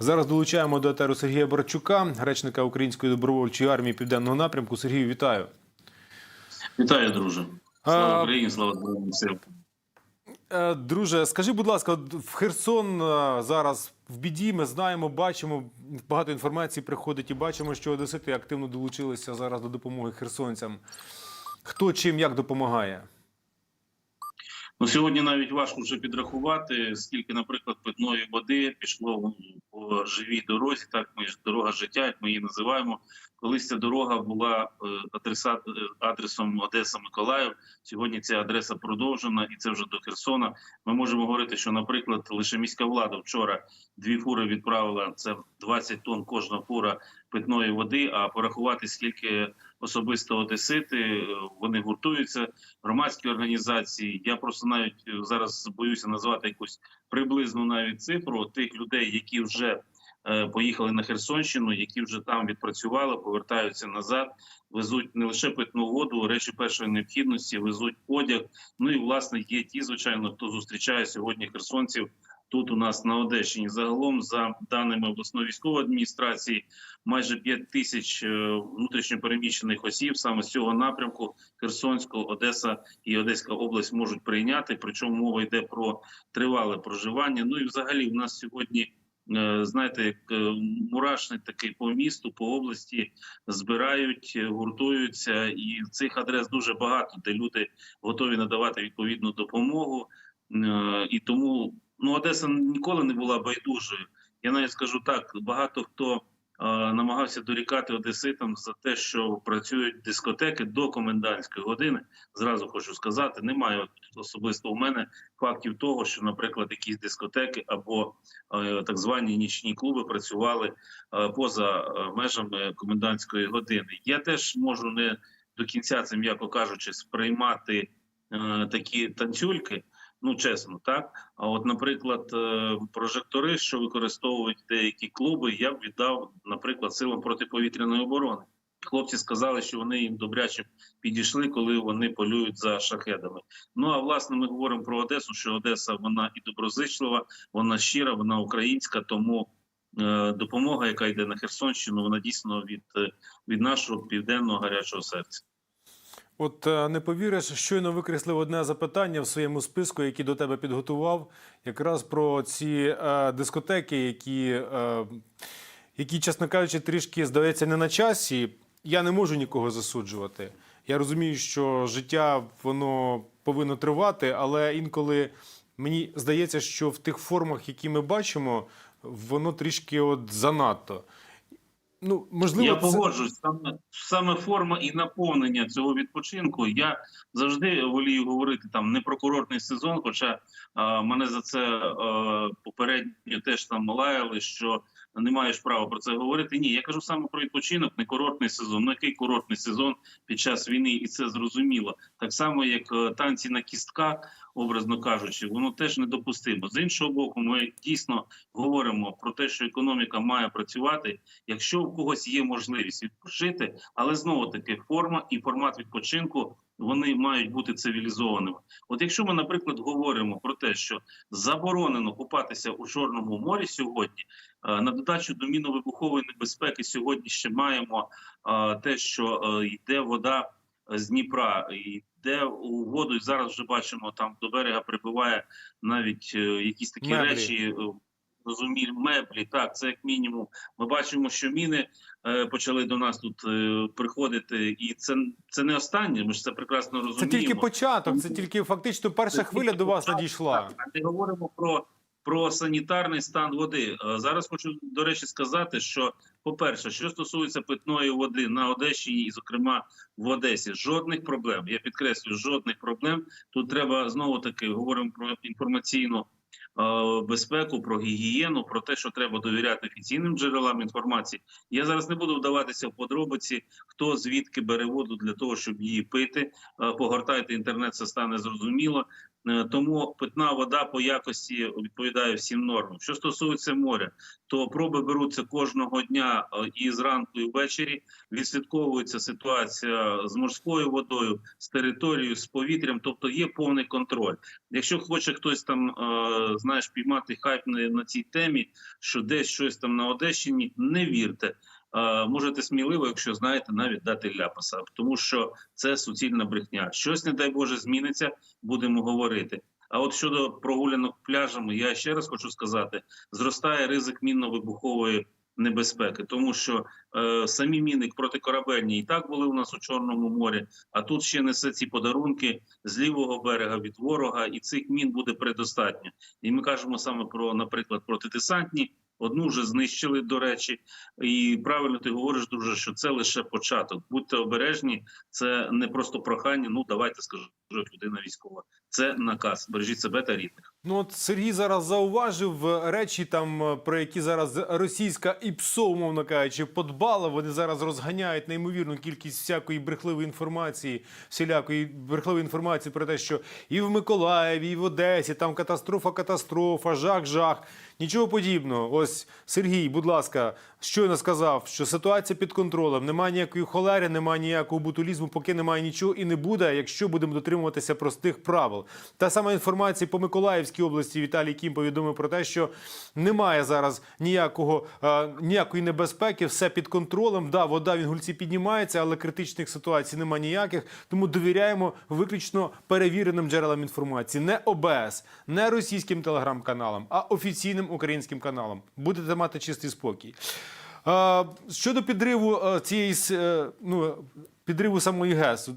Зараз долучаємо до етеру Сергія Борчука, речника Української добровольчої армії Південного напрямку. Сергію, вітаю. Вітаю, друже. Слава Україні, слава Збройним силам. Е, Друже, скажи, будь ласка, в Херсон е, зараз в біді. Ми знаємо, бачимо багато інформації приходить і бачимо, що одесити активно долучилися зараз до допомоги херсонцям. Хто чим як допомагає? Ну, сьогодні навіть важко вже підрахувати, скільки, наприклад, питної води пішло по живій дорозі. Так ми ж дорога життя, як ми її називаємо. Колись ця дорога була е, адреса, е, адресом Одеса Миколаїв. Сьогодні ця адреса продовжена, і це вже до Херсона. Ми можемо говорити, що, наприклад, лише міська влада вчора дві фури відправила це 20 тонн кожна фура питної води. А порахувати скільки особисто одесити вони гуртуються, громадські організації. Я просто навіть е, зараз боюся назвати якусь приблизну навіть цифру тих людей, які вже е, поїхали на Херсонщину, які вже там відпрацювали, повертаються назад, везуть не лише питну воду, речі першої необхідності, везуть одяг. Ну і власне є ті, звичайно, хто зустрічає сьогодні херсонців. Тут у нас на Одещині загалом, за даними обласної військової адміністрації, майже 5 тисяч е, внутрішньопереміщених осіб саме з цього напрямку Херсонського, Одеса і Одеська область можуть прийняти. Причому мова йде про тривале проживання. Ну і взагалі в нас сьогодні. е, Знаєте, як е, мурашник такий по місту, по області збирають, гуртуються, і цих адрес дуже багато, де люди готові надавати відповідну допомогу. І тому ну Одеса ніколи не була байдужою. Я навіть скажу так: багато хто е, намагався дорікати одеситам за те, що працюють дискотеки до комендантської години. Зразу хочу сказати, немає особисто у мене фактів того, що, наприклад, якісь дискотеки або е, так звані нічні клуби працювали е, поза е, межами комендантської години. Я теж можу не до кінця це, м'яко кажучи, сприймати е, такі танцюльки. Ну, чесно, так. А от, наприклад, е, прожектори, що використовують деякі клуби, я б віддав, наприклад, силам протиповітряної оборони. Хлопці сказали, що вони їм добряче підійшли, коли вони полюють за шахедами. Ну а власне, ми говоримо про Одесу, що Одеса вона і доброзичлива, вона щира, вона українська. Тому е, допомога, яка йде на Херсонщину, вона дійсно від, е, від нашого південного гарячого серця. От е, не повіриш, щойно викреслив одне запитання в своєму списку, який до тебе підготував, якраз про ці е, дискотеки, які, е, які, чесно кажучи, трішки здається не на часі. Я не можу нікого засуджувати. Я розумію, що життя воно повинно тривати, але інколи мені здається, що в тих формах, які ми бачимо, воно трішки от занадто. Ну, можливо, Я це- погоджуюсь саме саме форма і наповнення цього відпочинку. Я завжди волію говорити там не про курортний сезон. Хоча е, мене за це е, попередньо теж там лаяли, що не маєш права про це говорити. Ні, я кажу саме про відпочинок, не курортний сезон. Ну який курортний сезон під час війни, і це зрозуміло. Так само, як е, танці на кістках, образно кажучи, воно теж недопустимо. З іншого боку, ми дійсно говоримо про те, що економіка має працювати якщо у когось є можливість відпочити, але знову таки форма і формат відпочинку вони мають бути цивілізованими. От якщо ми, наприклад, говоримо про те, що заборонено купатися у Чорному морі сьогодні, е, на додачу до міновибухової небезпеки, сьогодні ще маємо е, те, що е, йде вода з Дніпра, і йде у воду, і зараз вже бачимо, там до берега прибуває навіть е, якісь такі Меблі. речі. Розуміль, меблі, так це як мінімум. Ми бачимо, що міни е, почали до нас тут е, приходити, і це це не останнє. Ми ж це прекрасно розуміємо. Це тільки початок, це тільки фактично перша Це хвиля до вас надійшла. Ми говоримо про, про санітарний стан води. Е, Зараз хочу до речі сказати, що по-перше, що стосується питної води на Одещині, і, зокрема в Одесі, жодних проблем. Я підкреслюю, жодних проблем. Тут треба знову таки говоримо про інформаційну. Е, Безпеку про гігієну, про те, що треба довіряти офіційним джерелам інформації. Я зараз не буду вдаватися в подробиці, хто звідки бере воду для того, щоб її пити. Е, Погортайте інтернет, це стане зрозуміло. Е, Тому питна вода по якості відповідає всім нормам. Що стосується моря, то проби беруться кожного дня е, і зранку, і ввечері. Відслідковується ситуація з морською водою, з територією, з повітрям. Тобто є повний контроль. Якщо хоче хтось там е, знаєш піймати хайп на, на цій темі, що десь щось там на Одещині, не вірте. Е, Можете сміливо, якщо знаєте, навіть дати ляпаса, тому що це суцільна брехня. Щось, не дай Боже, зміниться, будемо говорити. А от щодо прогулянок пляжами, я ще раз хочу сказати: зростає ризик мінно-вибухової небезпеки, тому що е, самі міни протикорабельні і так були у нас у Чорному морі. А тут ще несе ці подарунки з лівого берега від ворога, і цих мін буде предостатньо. І ми кажемо саме про, наприклад, протидесантні. Одну вже знищили, до речі, і правильно ти говориш, дуже, що це лише початок. Будьте обережні, це не просто прохання. Ну давайте скажу, як людина військова. Це наказ. Бережіть себе та рідних. Ну от Сергій зараз зауважив е, речі, там е, про які зараз російська ІПСО, умовно кажучи, подбала. Вони зараз розганяють неймовірну кількість всякої брехливої інформації, всілякої брехливої інформації про те, що і в Миколаєві, і в Одесі там катастрофа, катастрофа, жах, жах. Нічого подібного. Ось Сергій, будь ласка, щойно сказав, що ситуація під контролем. Немає ніякої холери, немає ніякого бутулізму, поки немає нічого і не буде, якщо будемо дотримуватися простих правил. Та сама інформація по Миколаївській області Віталій Кім повідомив про те, що немає зараз ніякого е, ніякої небезпеки, все під контролем. Да, вода в Інгульці піднімається, але критичних ситуацій немає ніяких. Тому довіряємо виключно перевіреним джерелам інформації, не ОБС, не російським телеграм-каналам, а офіційним українським каналам. Будете мати чистий спокій. Е, Щодо підриву е, цієї е, ну, підриву самої ГЕС,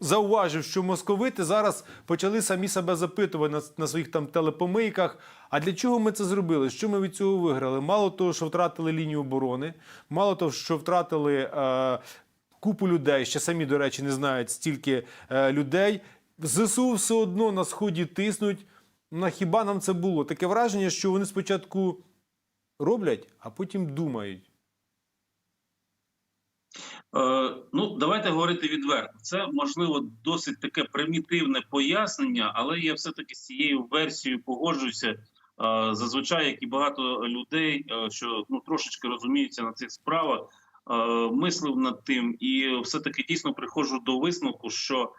зауважив, що московити зараз почали самі себе запитувати на, на своїх там телепомийках. А для чого ми це зробили? Що ми від цього виграли? Мало того, що втратили лінію оборони, мало того, що втратили е, купу людей, ще самі, до речі, не знають стільки е, людей. ЗСУ все одно на сході тиснуть. На хіба нам це було? Таке враження, що вони спочатку роблять, а потім думають. Е, ну, давайте говорити відверто. Це можливо досить таке примітивне пояснення, але я все-таки з цією версією погоджуюся. Е, зазвичай, як і багато людей, е, що ну трошечки розуміються на цих справах, мислив над тим, і все-таки дійсно приходжу до висновку, що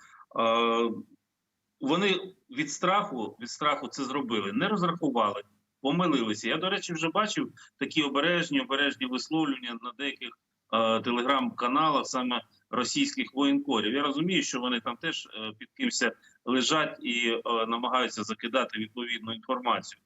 вони від страху від страху це зробили, не розрахували, помилилися. Я, до речі, вже бачив такі обережні, обережні висловлювання на деяких телеграм-каналах саме російських воєнкорів. Я розумію, що вони там теж е, під кимось лежать і е, намагаються закидати відповідну інформацію.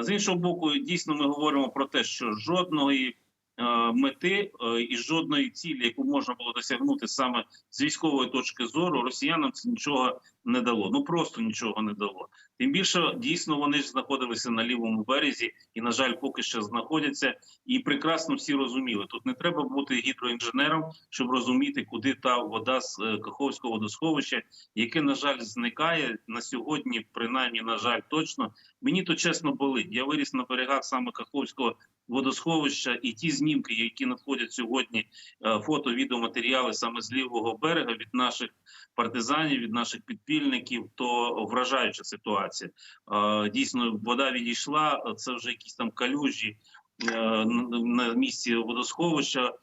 З іншого боку, дійсно, ми говоримо про те, що жодної е, мети е, і жодної цілі, яку можна було досягнути саме з військової точки зору, росіянам це нічого не дало. Ну просто нічого не дало. Тим більше дійсно вони ж знаходилися на лівому березі і, на жаль, поки що знаходяться. І прекрасно всі розуміли. Тут не треба бути гідроінженером, щоб розуміти, куди та вода з е, Каховського водосховища, яке на жаль зникає на сьогодні. Принаймні, на жаль, точно мені то чесно болить. Я виріс на берегах саме Каховського водосховища, і ті знімки, які надходять сьогодні, е, фото, відеоматеріали саме з лівого берега від наших партизанів, від наших підпільників, то вражаюча ситуація. Дійсно, вода відійшла. Це вже якісь там калюжі е, на місці водосховища.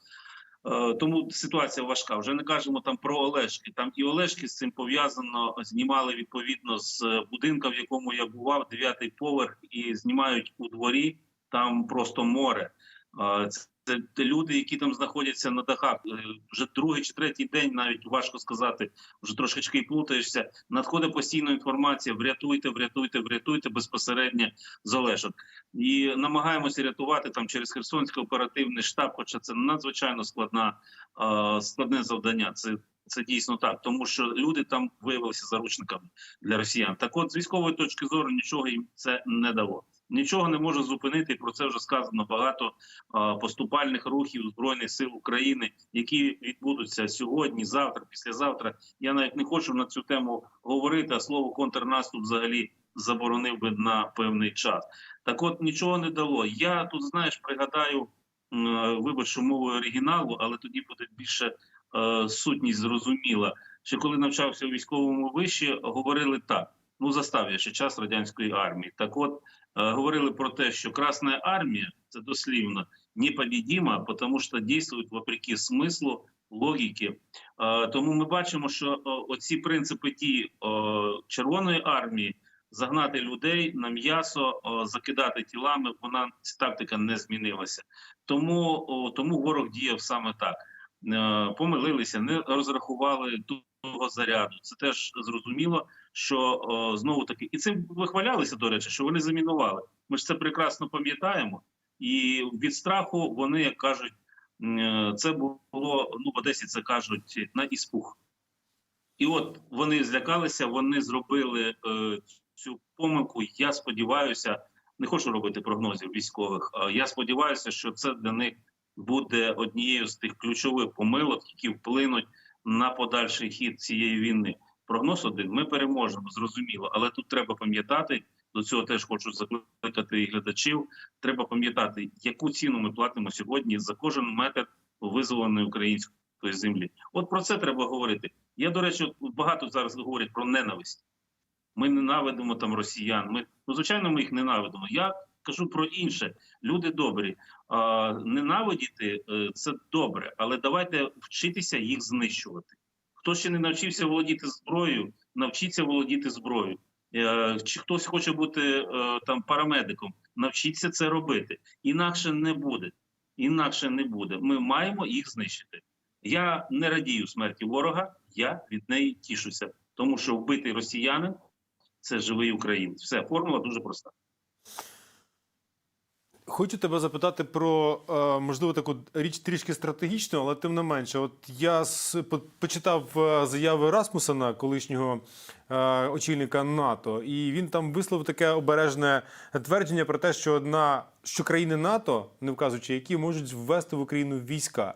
Е, Тому ситуація важка. Вже не кажемо там про Олешки. Там і Олешки з цим пов'язано. Знімали відповідно з будинка, в якому я бував, дев'ятий поверх, і знімають у дворі. Там просто море. Це люди, які там знаходяться на дахах. Е, Вже другий чи третій день, навіть важко сказати, вже трошечки плутаєшся. Надходить постійно інформація: врятуйте, врятуйте, врятуйте безпосередньо з Олешок. І намагаємося рятувати там через Херсонський оперативний штаб, хоча це надзвичайно складна е, складне завдання. Це це дійсно так, тому що люди там виявилися заручниками для росіян. Так, от з військової точки зору нічого їм це не дало. Нічого не може зупинити. і Про це вже сказано багато поступальних рухів збройних сил України, які відбудуться сьогодні, завтра, післязавтра. Я навіть не хочу на цю тему говорити. А слово контрнаступ взагалі заборонив би на певний час. Так, от нічого не дало. Я тут знаєш, пригадаю вибачу мовою оригіналу, але тоді буде більше е, сутність зрозуміла. Що коли навчався у військовому виші, говорили так: ну застав ще час радянської армії. Так от е, говорили про те, що Красна армія це дослівно непобідима, тому що дійствують вопреки смислу, логіки. Е, тому ми бачимо, що е, оці принципи дії е, Червоної армії загнати людей на м'ясо, закидати тілами, вона ця тактика не змінилася. Тому, тому ворог діяв саме так. Помилилися, не розрахували того заряду. Це теж зрозуміло, що о, знову таки, і цим вихвалялися, до речі, що вони замінували. Ми ж це прекрасно пам'ятаємо, і від страху вони, як кажуть, е, це було ну в Одесі. Це кажуть на іспух. І от вони злякалися, вони зробили е, цю помилку. Я сподіваюся, не хочу робити прогнозів військових. а Я сподіваюся, що це для них буде однією з тих ключових помилок, які вплинуть на подальший хід цієї війни. Прогноз один: ми переможемо, зрозуміло, але тут треба пам'ятати. До цього теж хочу закликати і глядачів. Треба пам'ятати, яку ціну ми платимо сьогодні за кожен метр визволеної української землі. От про це треба говорити. Я, до речі, багато зараз говорять про ненависть. Ми ненавидимо там росіян. Ми ну звичайно, ми їх ненавидимо. Я кажу про інше. Люди добрі. Ненавидіти е, це добре, але давайте вчитися їх знищувати. Хто ще не навчився володіти зброєю, навчіться володіти зброєю. Е, Чи хтось хоче бути е, там парамедиком, навчіться це робити. Інакше не буде. Інакше не буде. Ми маємо їх знищити. Я не радію смерті ворога, я від неї тішуся, тому що вбитий росіянин це живий українець. Все, формула дуже проста. Хочу тебе запитати про е, можливо таку річ трішки стратегічну, але тим не менше, от я почитав е, заяви Расмусена, колишнього е, очільника НАТО, і він там висловив таке обережне твердження про те, що одна що країни НАТО, не вказуючи які, можуть ввести в Україну війська.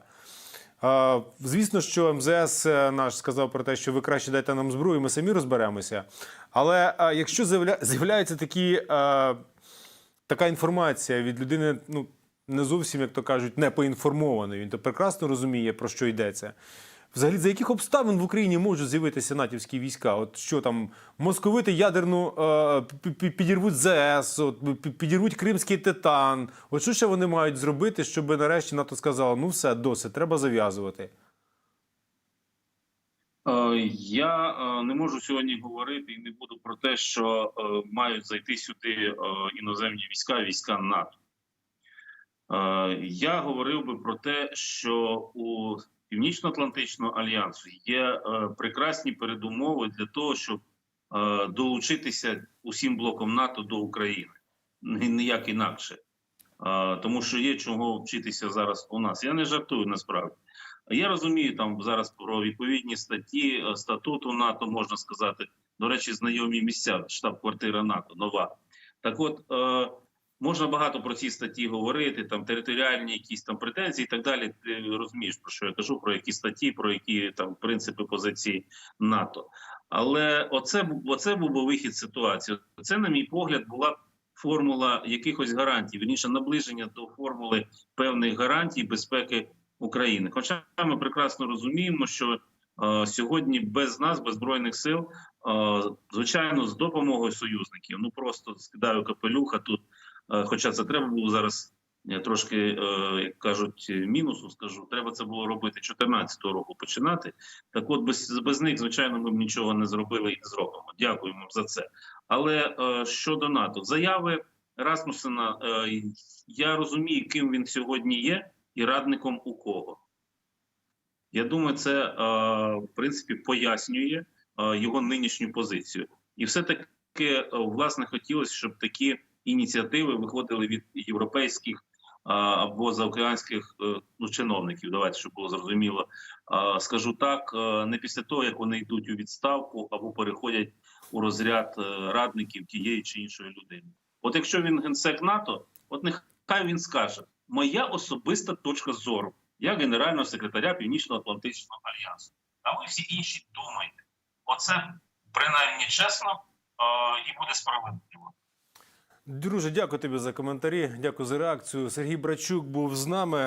Звісно, що МЗС наш сказав про те, що ви краще дайте нам зброю, ми самі розберемося. Але якщо з'являються такі така інформація від людини, ну не зовсім, як то кажуть, не поінформованої. Він то прекрасно розуміє, про що йдеться. Взагалі, за яких обставин в Україні можуть з'явитися натівські війська? От що там московити ядерну е, пі- пі- підірвуть ЗС, от, підірвуть кримський титан. От що ще вони мають зробити, щоб нарешті НАТО сказало, ну все, досить, треба зав'язувати. Е, Я е, не можу сьогодні говорити і не буду про те, що е, мають зайти сюди іноземні війська, війська НАТО. Я говорив би про те, що у Північно-Атлантичного альянсу є прекрасні передумови для того, щоб долучитися усім блоком НАТО до України. Ніяк інакше. Тому що є чого вчитися зараз у нас. Я не жартую насправді. Я розумію там зараз про відповідні статті е, статуту НАТО, можна сказати. До речі, знайомі місця, штаб-квартира НАТО нова. Так, от е, можна багато про ці статті говорити, там територіальні якісь там претензії і так далі. Ти розумієш про що я кажу, про які статті, про які там принципи позиції НАТО. Але оце оце був би вихід ситуації. Це, на мій погляд, була формула якихось гарантій, вірніше наближення до формули певних гарантій безпеки України. Хоча ми прекрасно розуміємо, що е, сьогодні без нас, без збройних сил, е, звичайно, з допомогою союзників, ну просто скидаю капелюха тут. Е, хоча це треба було зараз трошки, як кажуть, мінусу скажу. Треба це було робити 2014 року починати. Так, от без, без них, звичайно, ми б нічого не зробили і не зробимо. Дякуємо за це. Але щодо НАТО, заяви Расмусена, я розумію, ким він сьогодні є і радником у кого. Я думаю, це е, в принципі пояснює е, його нинішню позицію. І все-таки, е, власне, хотілося, щоб такі ініціативи виходили від європейських або заокеанських ну, чиновників. Давайте, щоб було зрозуміло. Скажу так: не після того, як вони йдуть у відставку або переходять у розряд радників тієї чи іншої людини. От якщо він генсек НАТО, от нехай він скаже моя особиста точка зору як генерального секретаря Північно-Атлантичного альянсу. А ви всі інші думайте. Оце принаймні чесно і буде справедливо. Друже, дякую тобі за коментарі. Дякую за реакцію. Сергій Брачук був з нами.